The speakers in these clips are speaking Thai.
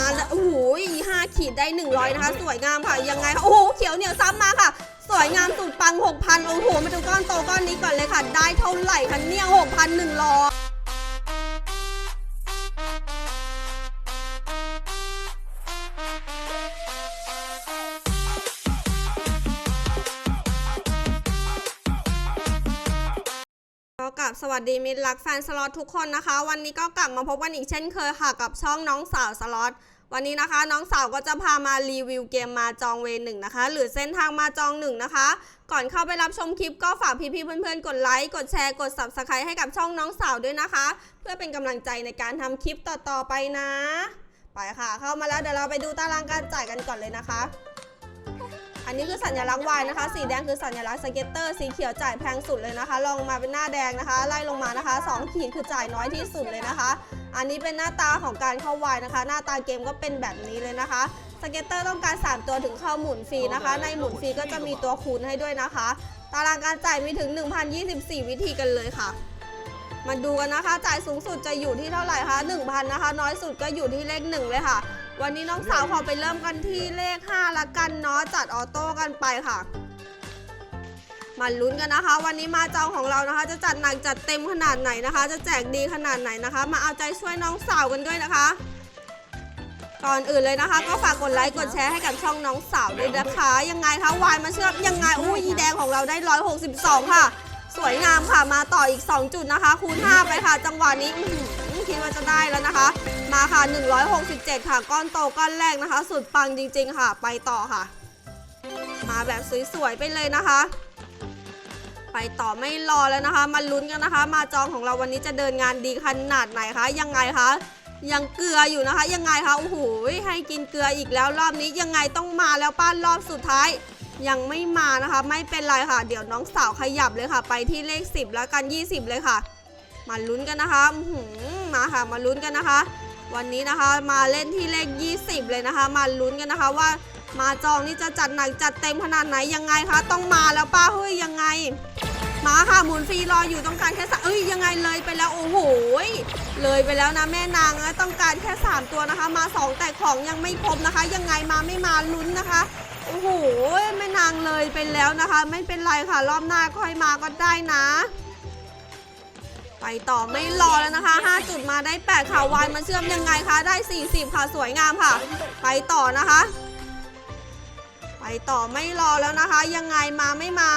มาแล้วโอ้โหห้าขีดได้ 100 นะคะ สวยงามค่ะ ยังไงคะโอ้โห เขียวเหนียวซ้ำมาค่ะ สวยงามสุดปัง 6,000 โอ้โห มาดูก้อนโตก้อนนี้ก่อนเลยค่ะ ได้เท่าไหร่คะเนี่ย6,100 กับสวัสดีมิตรรักแฟนสล็อตทุกคนนะคะ วันนี้ก็กลับมาพบกันอีกเช่นเคยค่ะกับช่องน้องสาวสล็อตวันนี้นะคะ น้องสาวก็จะพามารีวิวเกมมาจองเวหนึ่งนะคะ หรือเส้นทางมาจองหนึ่งนะคะ ก่อนเข้าไปรับชมคลิปก็ฝากพี่ๆเพื่อนๆ กดไลค์กดแชร์กด subscribe ให้กับช่องน้องสาวด้วยนะคะ เพื่อเป็นกำลังใจในการทำคลิปต่อๆไปนะ ไปค่ะ เข้ามาแล้วเดี๋ยวเราไปดูตารางการจ่ายกันก่อนเลยนะคะ อันนี้คือสัญลักษณ์ Y นะคะ สีแดงคือสัญลักษณ์สเก็ตเตอร์ สีเขียวจ่ายแพงสุดเลยนะคะ ลองมาเป็นหน้าแดงนะคะ ไล่ลงมานะคะ 2 ขีดคือจ่ายน้อยที่สุดเลยนะคะ อันนี้เป็นหน้าตาของการเข้า Y นะคะ หน้าตาเกมก็เป็นแบบนี้เลยนะคะสเก็ตเตอร์ต้องการ 3 ตัวถึงเข้าหมุนฟรีนะคะ ในหมุนฟรีก็จะมีตัวคูณให้ด้วยนะคะ ตารางการจ่ายมีถึง 1,024 วิธีกันเลยค่ะ มาดูกันนะคะ จ่ายสูงสุดจะอยู่ที่เท่าไหร่คะ1,000นะคะ น้อยสุดก็อยู่ที่เลข1เลยค่ะ วันนี้น้องสาวขอไปเริ่มกันที่เลข 5 ละกันเนาะจัดออโต้กันไปค่ะมาลุ้นกันนะคะ วันนี้มาเจองของเรานะคะ จะจัดหนักจัดเต็มขนาดไหนนะคะ จะแจกดีขนาดไหนนะคะ มาเอาใจช่วยน้องสาวกันด้วยนะคะ ก่อนอื่นเลยนะคะ ก็ฝากกดไลค์กดแชร์ให้กับช่องน้องสาวด้วยนะคะยังไงคะวายมาเชื่อมยังไงอุ้ยีแดงของเราได้ 162 ค่ะ สวยงามค่ะมาต่ออีก 2 จุดนะคะ คูณ 5 ไปค่ะ จังหวะนี้คิดว่าจะได้แล้วนะคะ มาค่ะ 167 ค่ะ ก้อนโตก้อนแรกนะคะ สุดปังจริง ๆ ค่ะ ไปต่อค่ะ มาแบบสวยๆไปเลยนะคะ ไปต่อไม่รอแล้วนะคะ มาลุ้นกันนะคะ มาจองของเราวันนี้จะเดินงานดีขนาดไหนคะ ยังไงคะ ยังเกลืออยู่นะคะ ยังไงคะโอ้โหให้กินเกลืออีกแล้วรอบนี้ยังไงต้องมาแล้วป้านรอบสุดท้ายยังไม่มานะคะ ไม่เป็นไรค่ะ เดี๋ยวน้องสาวขยับเลยค่ะ ไปที่เลข 10 แล้วกัน 20 เลยค่ะ มาลุ้นกันนะคะหือมาค่ะ มาลุ้นกันนะคะ วันนี้นะคะมาเล่นที่เลข 20 เลยนะคะ มาลุ้นกันนะคะว่ามาจองนี่จะจัดหนักจัดเต็มขนาดไหนยังไงคะ ต้องมาแล้วป้าเฮ้ยยังไง มาค่ะหมุนฟรีรออยู่ต้องการแค่สเอ้ยยังไงเลยไปแล้วโอ้โหเลยไปแล้วนะแม่นางนะต้องการแค่ 3 ตัวนะคะ มา 2 แต่ของยังไม่ครบนะคะ ยังไงมาไม่มาลุ้นนะคะโอ้โหแม่นางเลยไปแล้วนะคะ ไม่เป็นไรค่ะรอบหน้าค่อยมาก็ได้นะ ไปต่อไม่รอแล้วนะคะ 5 จุดมาได้ 8 ค่ะวายมาเชื่อมยังไงคะ ได้ 40 ค่ะ สวยงามค่ะ ไปต่อนะคะ ไปต่อไม่รอแล้วนะคะ ยังไงมาไม่มา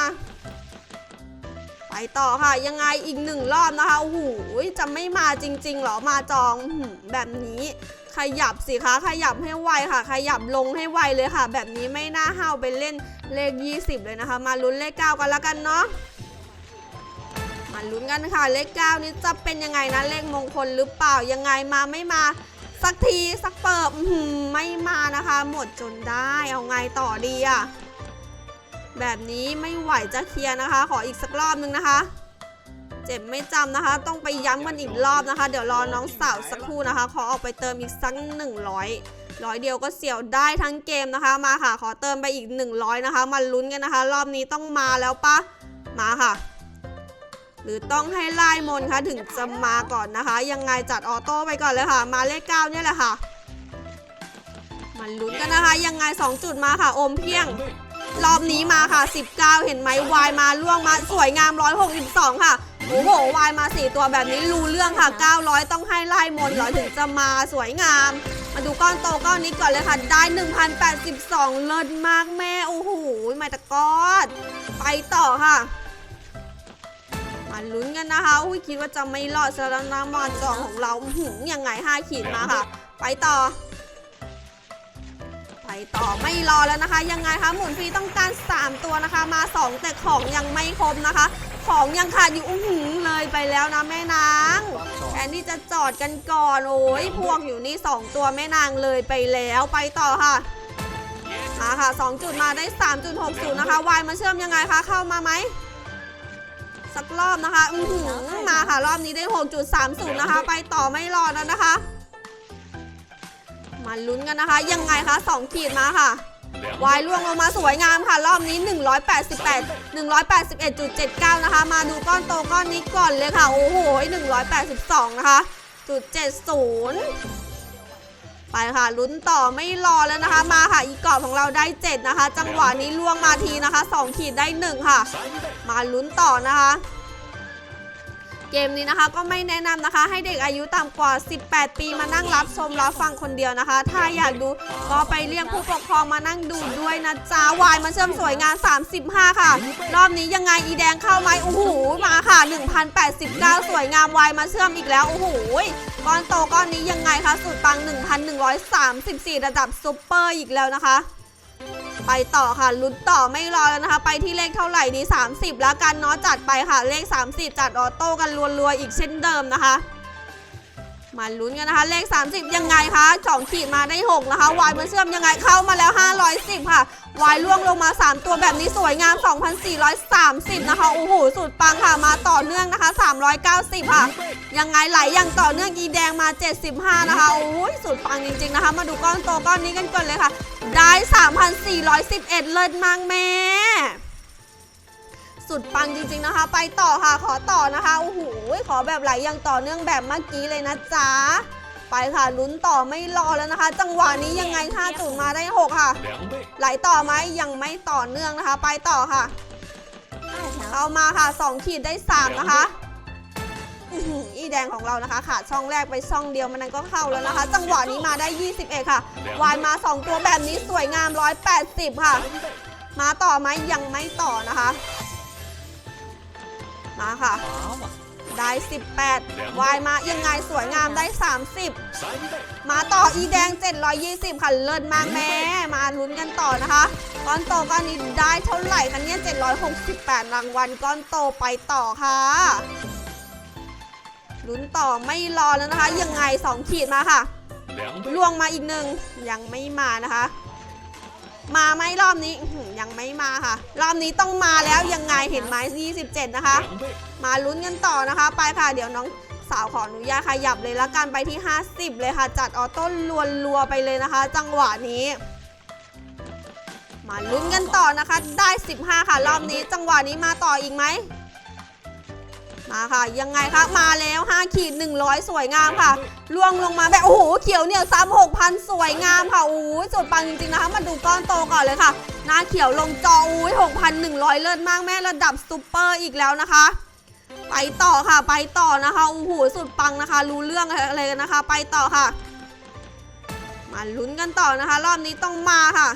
ไปต่อค่ะ ยังไงอีกหนึ่งรอบนะคะ โอ้โห จะไม่มาจริง ๆ หรอ มาจองแบบนี้ ขยับสิคะ ขยับให้ไวค่ะ ขยับลงให้ไวเลยค่ะ แบบนี้ไม่น่าห้าวไปเล่นเลข 20 เลยนะคะ มาลุ้นเลข 9 กันแล้วกันเนาะ ลุ้นกันค่ะ เลข 9 นี้จะเป็นยังไงนะ เลขมงคลหรือเปล่ายังไงมาไม่มา สักทีสักเปิบไม่มานะคะ หมดจนได้เอาไงต่อดีอะแบบนี้ไม่ไหวจะเคลียร์นะคะ ขออีกสักรอบนึงนะคะ เจ็บไม่จำนะคะ ต้องไปย้ำกันอีกรอบนะคะ เดี๋ยวรอน้องสาวสักครู่นะคะ ขอออกไปเติมอีกสัก100ร้อยเดียวก็เสียวได้ทั้งเกมนะคะ มาค่ะ ขอเติมไปอีก 100 นะคะ มาลุ้นกันนะคะ รอบนี้ต้องมาแล้วปะมาค่ะ หรือต้องให้ไล่มนต์คะถึงจะมาก่อนนะคะ ยังไงจัดออโต้ไปก่อนเลยค่ะ มาเลขเก้าเนี่ยแหละค่ะมาลุ้นกันนะคะ ยังไง 2 จุดมาค่ะ อมเพียง รอบนี้มาค่ะ 19 เห็นไหมวายมาล่วงมาสวยงาม 162 ค่ะโอ้โหวายมา 4 ตัวแบบนี้รู้เรื่องค่ะ 900 ต้องให้ไล่มนเหรอถึงจะมาสวยงาม มาดูก้อนโตก้อนนี้ก่อนเลยค่ะ ได้ 1,082 เลิศมากแม่ โอ้โหไม่ตะกอด ไปต่อค่ะ มาลุ้นกันนะคะอุ้ยคิดว่าจะไม่รอดซะแล้วนะมอนจองของเราหือยังไง5ขีดมาค่ะ ไปต่อ ไปต่อไม่รอแล้วนะคะ ยังไงคะหมุนฟรีต้องการ 3 ตัวนะคะ มา 2 แต่ของยังไม่ครบนะคะ ของยังขาดอยู่อื้อหืเลยไปแล้วนะแม่นางแทนที่จะจอดกันก่อนโอ้ยพวกอยู่นี่ 2 ตัวแม่นางเลยไปแล้วไปต่อค่ะมาค่ะ 2 จุดมาได้ 3.60 นะคะวายมาเชื่อมยังไงคะเข้ามาไหม สักรอบนะคะอือหือมาค่ะรอบนี้ได้ 6.30 นะคะ ไปต่อไม่รอแล้วนะคะ มาลุ้นกันนะคะ ยังไงคะ2ขีดมาค่ะวายล่วงลงมาสวยงามค่ะ รอบนี้ 188 181.79 นะคะ มาดูก้อนโตก้อนนี้ก่อนเลยค่ะ โอ้โห 182 นะคะจุด70 ไปค่ะลุ้นต่อไม่รอแล้วนะคะ มาค่ะ อีกกรอบของเราได้ 7 นะคะ จังหวะนี้ล่วงมาทีนะคะ 2 ขีดได้ 1 ค่ะ มาลุ้นต่อนะคะ เกมนี้นะคะก็ไม่แนะนำนะคะ ให้เด็กอายุต่ำกว่า 18 ปีมานั่งรับชมรับฟังคนเดียวนะคะ ถ้าอยากดูก็ไปเรียกผู้ปกครองมานั่งดูด้วยนะจ๊ะวายมาเชื่อมสวยงาม35 ค่ะ รอบนี้ยังไงอีแดงเข้าไหมโอ้โหมาค่ะ 1,089 สวยงามวายมาเชื่อมอีกแล้วโอ้โหก้อนโตก้อนนี้ยังไงคะสุดปัง 1,134 ระดับซุปเปอร์อีกแล้วนะคะ ไปต่อค่ะลุ้นต่อไม่รอแล้วนะคะ ไปที่เลขเท่าไหร่ดี 30 แล้วกันเนาะจัดไปค่ะเลข 30 จัดออโต้กันรัวๆอีกเช่นเดิมนะคะ มาลุ้นกันนะคะ เลข 30 ยังไงคะ2ขีดมาได้ 6 นะคะวายมันเชื่อมยังไงเข้ามาแล้ว 510 ค่ะวายล่วงลงมา 3 ตัวแบบนี้สวยงาม 2,430 นะคะโอ้โหสุดปังค่ะ มาต่อเนื่องนะคะ 390 ค่ะ ยังไงไหลอย่างต่อเนื่องอีแดงมา 75 นะคะโอ้ยสุดปังจริง ๆนะคะ มาดูก้อนโตก้อนนี้กันก่อนเลยค่ะ ได้ 3,411 เลิศมากแม่ สุดปังจริง ๆนะคะ ไปต่อค่ะขอต่อนะคะโอ้โหขอแบบไหลอย่างต่อเนื่องแบบเมื่อกี้เลยนะจ๊ะไปค่ะลุ้นต่อไม่รอแล้วนะคะ จังหวะนี้ยังไง5จุดมาได้6ค่ะ，ไหลต่อไหมยังไม่ต่อเนื่องนะคะ ไปต่อค่ะเข้ามาค่ะ 2 ขีดได้ 3 นะคะอื้อหืออีแดงของเรานะคะขาดช่องแรกไปช่องเดียวมันนั้นก็เข้าแล้วนะคะ จังหวะนี้มาได้ 21 ค่ะวายมา 2 ตัวแบบนี้สวยงาม 180 ค่ะ มาต่อไหมยังไม่ต่อนะคะ มาค่ะ ได้ 18 วายมายังไงสวยงามได้ 30 มาต่ออีแดง 720 ค่ะ เลิศมากแม่มาลุ้นกันต่อนะคะก้อนโตก้อนนี้ได้เท่าไหร่คะเนี่ย768 รางวัลก้อนโตไปต่อค่ะลุ้นต่อไม่รอแล้วนะคะ ยังไง 2 ขีดมาค่ะล่วงมาอีกหนึ่งยังไม่มานะคะ มาไหมรอบนี้ยังไม่มาค่ะ รอบนี้ต้องมาแล้วยังไงเห็นไหม27 นะคะ，มาลุ้นกันต่อนะคะ ไปค่ะ เดี๋ยวน้องสาวขออนุญาตขยับเลยละกันไปที่ 50 เลยค่ะ จัดออโต้ลวนรัวไปเลยนะคะ จังหวะนี้ มาลุ้นกันต่อนะคะ ได้ 15 ค่ะ รอบนี้จังหวะนี้มาต่ออีกไหม มาค่ะ ยังไงคะมาแล้ว5ขีด100 สวยงามค่ะล่วงลงมาแบบโอ้โหเขียวเนี่ยซ้ำ6,000สวยงามค่ะโอ้ยสุดปังจริงๆนะคะมาดูก้อนโตก่อนเลยค่ะหน้าเขียวลงจออุ้ย6,100เลิศมากแม่ระดับซูเปอร์อีกแล้วนะคะ ไปต่อค่ะไปต่อนะคะโอ้โหสุดปังนะคะ รู้เรื่องอะไรกันนะคะ ไปต่อค่ะ มาลุ้นกันต่อนะคะ รอบนี้ต้องมาค่ะ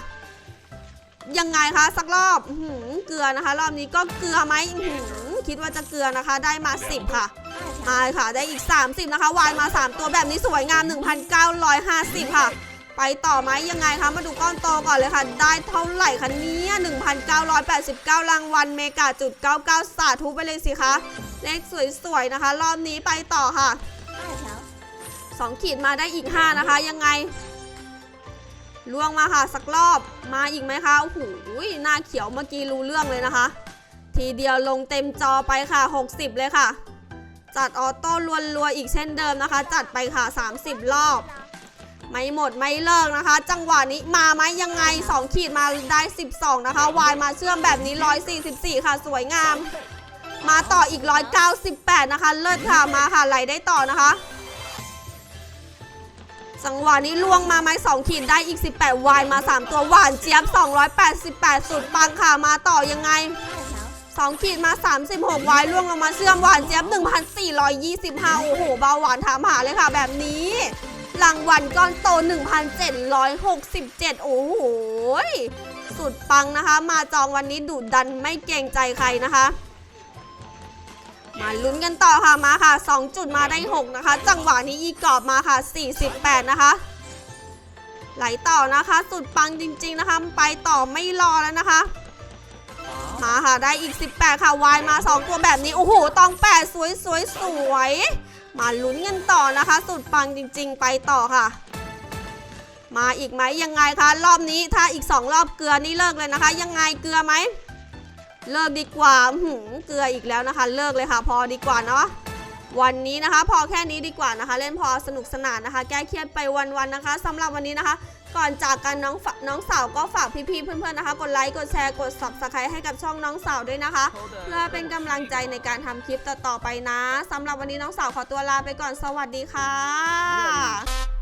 ยังไงคะสักรอบหืเกลือนะคะ รอบนี้ก็เกลือไหม คิดว่าจะเกลือนะคะ ได้มา 10 ค่ะมาค่ะ ได้อีก 30 นะคะ วายมา 3 ตัวแบบนี้สวยงาม 1,950 ค่ะ ไปต่อไหมยังไงคะ มาดูก้อนโตก่อนเลยค่ะ ได้เท่าไหร่คะเนี่ย1,989 รางวัลเมกาจุด99 สาธุไปเลยสิคะ เลขสวยๆนะคะ รอบนี้ไปต่อค่ะ2ขีดมาได้อีก 5 นะคะ ยังไงล่วงมาค่ะ สักรอบมาอีกไหมคะโอ้โหหน้าเขียวเมื่อกี้รู้เรื่องเลยนะคะ ทีเดียวลงเต็มจอไปค่ะ 60 เลยค่ะ จัดออโต้รัวๆอีกเช่นเดิมนะคะ จัดไปค่ะ 30 รอบ ไม่หมดไม่เลิกนะคะ จังหวะนี้มาไหมยังไง 2 ขีดมาได้ 12 นะคะ วายมาเชื่อมแบบนี้ 144 ค่ะ สวยงาม มาต่ออีก 198 นะคะ เลิศค่ะมาค่ะไหลได้ต่อนะคะจังหวะนี้ล่วงมาไหม2ขีดได้อีก 18 วายมา 3 ตัวหวานเจี๊ยบ 288 สุดปังค่ะ มาต่อยังไง 2 ขีดมา 36วายล่วงลงมาเชื่อมหวานเจี๊ยบ1,425 โอ้โหเบาหวานถามหาเลยค่ะแบบนี้รางวัลก้อนโต 1,767 โอ้โห สุดปังนะคะ มาจองวันนี้ดุดันไม่เกรงใจใครนะคะ มาลุ้นกันต่อค่ะมาค่ะ 2 จุดมาได้ 6 นะคะ จังหวะนี้อีกรอบมาค่ะ 48 นะคะ ไหลต่อนะคะ สุดปังจริงๆนะคะ ไปต่อไม่รอแล้วนะคะ มาค่ะได้อีก 18 ค่ะวายมา 2 ตัวแบบนี้ โอ้โหตอง 8 สวยสวยสวยมาลุ้นกันต่อนะคะ สุดปังจริง ๆ ไปต่อค่ะ มาอีกไหมยังไงคะ รอบนี้ถ้าอีก 2 รอบเกลือนี่เลิกเลยนะคะ ยังไงเกลือไหมเลิกดีกว่าหือเกลืออีกแล้วนะคะ เลิกเลยค่ะ พอดีกว่าเนาะวันนี้นะคะ พอแค่นี้ดีกว่านะคะ เล่นพอสนุกสนานนะคะ แก้เครียดไปวันๆนะคะสำหรับวันนี้นะคะ ก่อนจากกันน้องฝน้องสาวก็ฝากพี่ๆเพื่อนๆนะคะ กดไลค์กดแชร์กด subscribe ให้กับช่องน้องสาวด้วยนะคะ เพื่อเป็นกำลังใจในการทำคลิปต่อๆไปนะสำหรับวันนี้น้องสาวขอตัวลาไปก่อนสวัสดีค่ะ